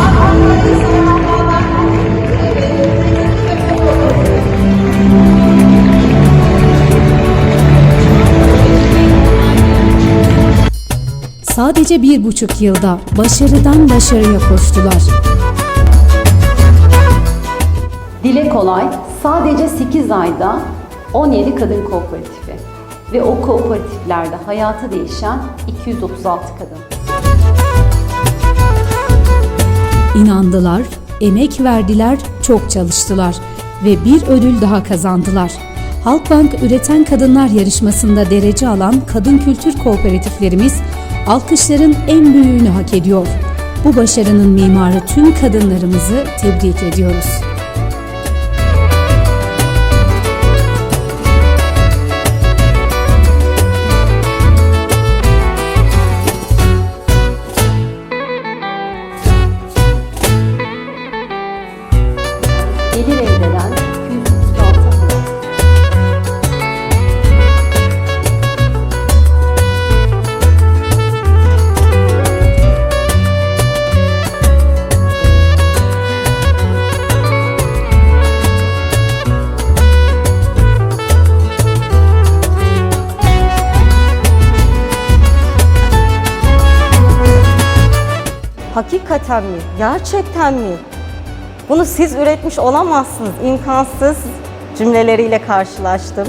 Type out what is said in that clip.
Aklındaki zamanlardan Sadece bir buçuk yılda başarıdan başarıya koştular. Dile kolay sadece 8 ayda 17 kadın kooperatifi ve o kooperatiflerde hayatı değişen 236 kadın. İnandılar, emek verdiler, çok çalıştılar ve bir ödül daha kazandılar. Halkbank Üreten Kadınlar Yarışması'nda derece alan kadın kültür kooperatiflerimiz alkışların en büyüğünü hak ediyor. Bu başarının mimarı tüm kadınlarımızı tebrik ediyoruz. Hakikaten mi? Gerçekten mi? Bunu siz üretmiş olamazsınız. İmkansız cümleleriyle karşılaştım.